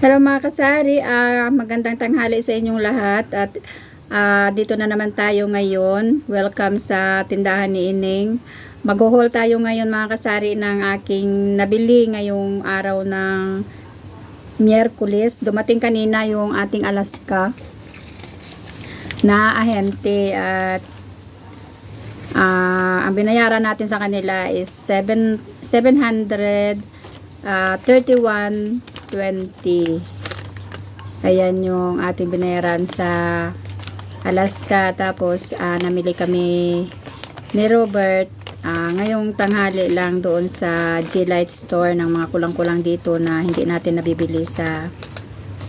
Hello mga kasari, uh, magandang tanghali sa inyong lahat at uh, dito na naman tayo ngayon. Welcome sa tindahan ni Ining. Mag-haul tayo ngayon mga kasari ng aking nabili ngayong araw ng Miyerkules. Dumating kanina yung ating Alaska na ahente at uh, ang binayaran natin sa kanila is 7 731 20. Ayan yung ating binayaran sa Alaska. Tapos, uh, namili kami ni Robert. Uh, ngayong tanghali lang doon sa G-Light Store ng mga kulang-kulang dito na hindi natin nabibili sa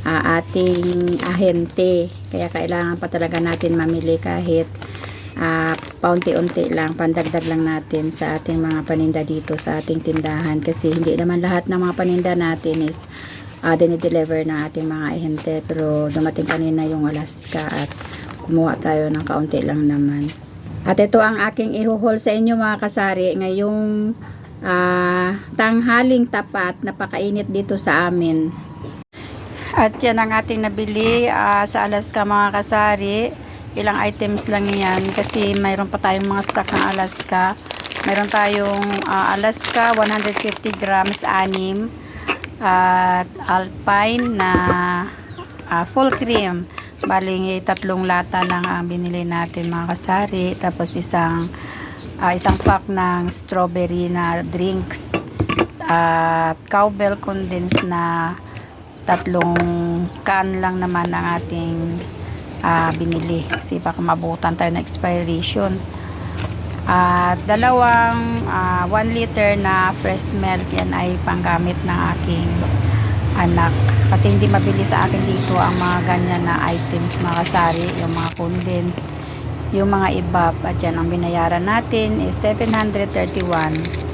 uh, ating ahente. Kaya kailangan pa talaga natin mamili kahit uh, paunti-unti lang, pandagdag lang natin sa ating mga paninda dito sa ating tindahan. Kasi hindi naman lahat ng mga paninda natin is uh, dinideliver ng ating mga ahente. Pero dumating kanina yung Alaska at kumuha tayo ng kaunti lang naman. At ito ang aking ihuhol sa inyo mga kasari. Ngayong ah, tanghaling tapat napakainit dito sa amin. At yan ang ating nabili ah, sa Alaska mga kasari ilang items lang yan kasi mayroon pa tayong mga stock ng Alaska. Mayroon tayong ah, Alaska 150 grams anim at Alpine na ah, full cream. Baling tatlong lata lang ang binili natin mga kasari. Tapos isang ah, isang pack ng strawberry na drinks. At cowbell condensed na tatlong can lang naman ang ating ah, binili. Kasi baka mabutan tayo ng expiration. At dalawang 1 liter na fresh milk yan ay panggamit ng aking anak. Kasi hindi mabili sa akin dito ang mga ganyan na items mga kasari yung mga condense yung mga ibab. At yan ang binayaran natin is 731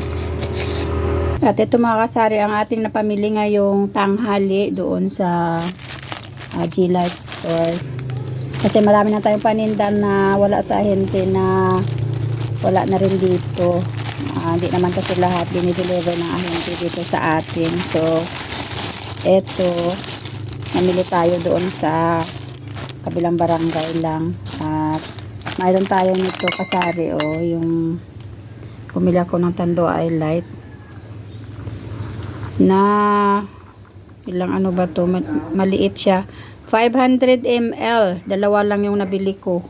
at ito mga kasari ang ating napamili ngayong tanghali doon sa uh, G-Life store kasi marami na tayong paninda na wala sa ahente na wala na rin dito. Ah, hindi naman kasi lahat dinideliver ng ahente dito sa atin. So, eto, namili tayo doon sa kabilang barangay lang. At mayroon tayo nito kasari oh, yung bumili ako ng Tando Eye Light na ilang ano ba to Ma- maliit siya 500 ml dalawa lang yung nabili ko.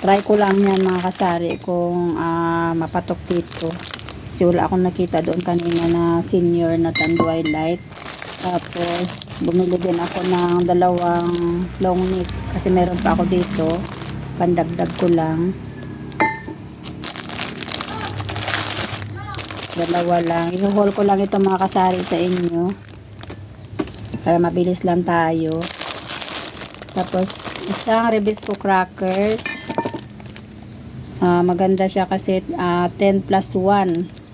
Try ko lang yan mga kasari kung ah, mapatok dito. Kasi wala akong nakita doon kanina na senior na tanduay light tapos bumili din ako ng dalawang long neck kasi meron pa ako dito. Pandagdag ko lang. Dalawa lang. Inuhol ko lang ito mga kasari sa inyo para mabilis lang tayo. Tapos isang Rebisco crackers. Ah, maganda siya kasi ah, 10 plus 1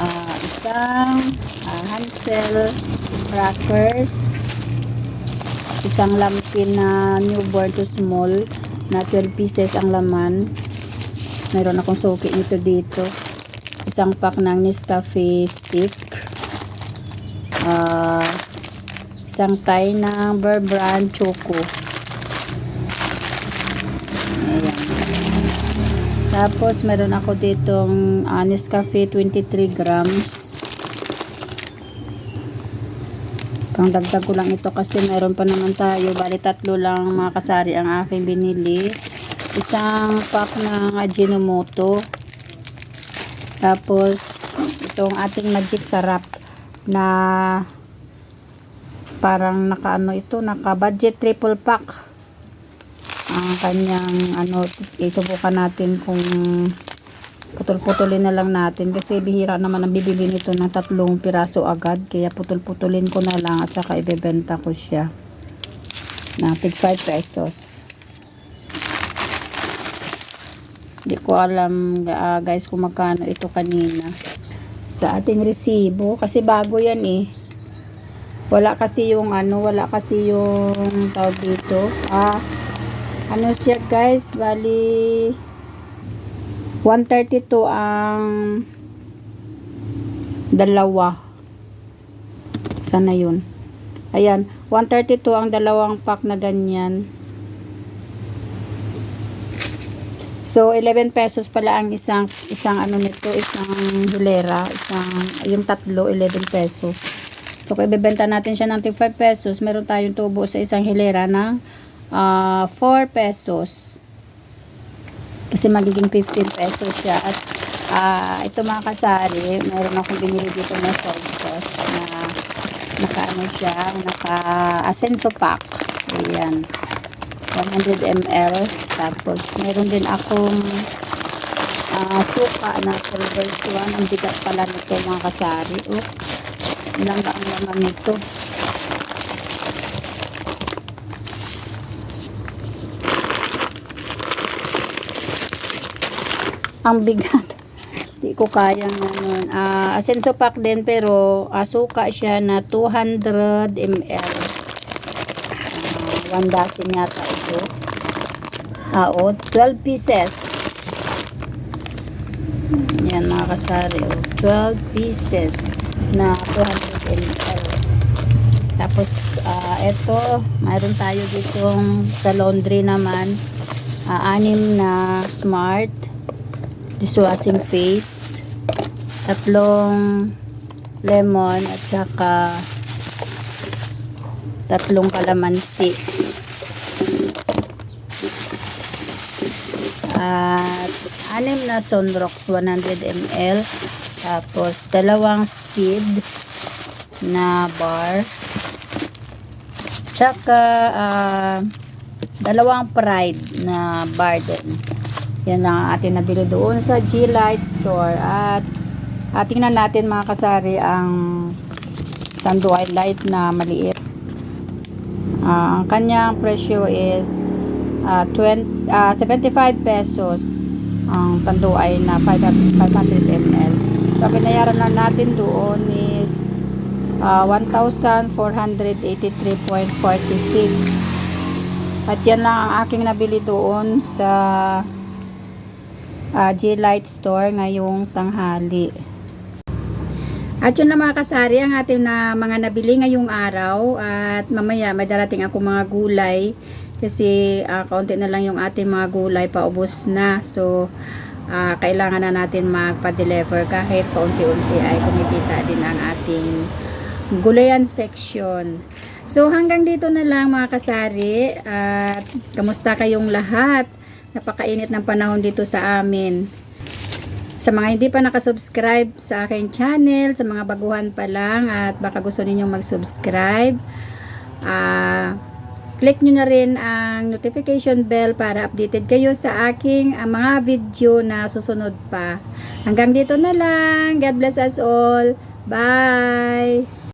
Ah, isang ah, Hansel crackers. Isang lampin na newborn to small na 12 pieces ang laman. Mayroon akong suki nito dito. Isang pack ng Nescafe stick ah isang tie ng Bear Brand Choco ayan tapos, meron ako ditong uh, Nescafe 23 grams. Pangdagdag ko lang ito kasi meron pa naman tayo. Bali, tatlo lang mga kasari ang aking binili. Isang pack ng Ajinomoto. Tapos, itong ating Magic Sarap na parang naka ano ito, naka budget triple pack. Ang kanyang ano isubukan natin kung putol-putulin na lang natin. Kasi bihira naman ang bibili nito ng tatlong piraso agad. Kaya putol-putulin ko na lang at saka ibebenta ko siya na tig 5 pesos. Hindi ko alam ah, guys kung magkano ito kanina sa ating resibo. Kasi bago yan eh wala kasi yung ano wala kasi yung tawag dito ah ano siya guys bali 132 ang dalawa Saan na yun? Ayan, 132 ang dalawang pack na ganyan. So, 11 pesos pala ang isang isang ano nito, isang hilera, isang yung tatlo 11 pesos. So, kung ibebenta natin siya ng tig 5 pesos, meron tayong tubo sa isang hilera ng ah, 4 pesos. Kasi magiging 15 pesos siya. At ah, ito mga kasari, meron akong binili dito na soy sauce na naka ano siya, naka asenso pack. Ayan. 100 ml. Tapos, meron din akong ah, suka na pulvers one. Ang bigat pala nito mga kasari. Oh, ilang ba ang laman nito? Ang bigat. Di ko kaya ngayon. Ah, asenso pack din pero ah, suka siya na 200 ml. Ah, one dozen yata ito. Ah, oh, 12 pieces. Yan mga kasari. Oh, 12 pieces na 200 ml. Tapos, ah, ito, mayroon tayo ditong sa laundry naman. Ah, anim na smart dishwashing paste. Tatlong lemon at saka tatlong kalamansi. At anim na Sunrox 100 ml. Tapos dalawang speed na bar. Tsaka ah, dalawang pride na bar din. Yan lang ang ating nabili doon sa G-Light Store. At uh, tingnan natin mga kasari ang Tanduay Light na maliit. Ah, ang kanyang presyo is ah, 20, ah, 75 pesos ang Tanduay na 500 500 ml. So, binayaran na natin doon is ah, 1,483.46. At yan lang ang aking nabili doon sa uh, G-Light Store ngayong tanghali. At yun na mga kasari ang ating na mga nabili ngayong araw at mamaya may darating ako mga gulay kasi uh, kaunti na lang yung ating mga gulay paubos na so uh, kailangan na natin magpa-deliver kahit paunti-unti ay kumikita din ang ating gulayan section. So hanggang dito na lang mga kasari at kamusta kayong lahat? Napakainit ng panahon dito sa amin. Sa mga hindi pa nakasubscribe sa aking channel, sa mga baguhan pa lang at baka gusto ninyong mag-subscribe, ah, click nyo na rin ang notification bell para updated kayo sa aking ah, mga video na susunod pa. Hanggang dito na lang. God bless us all. Bye!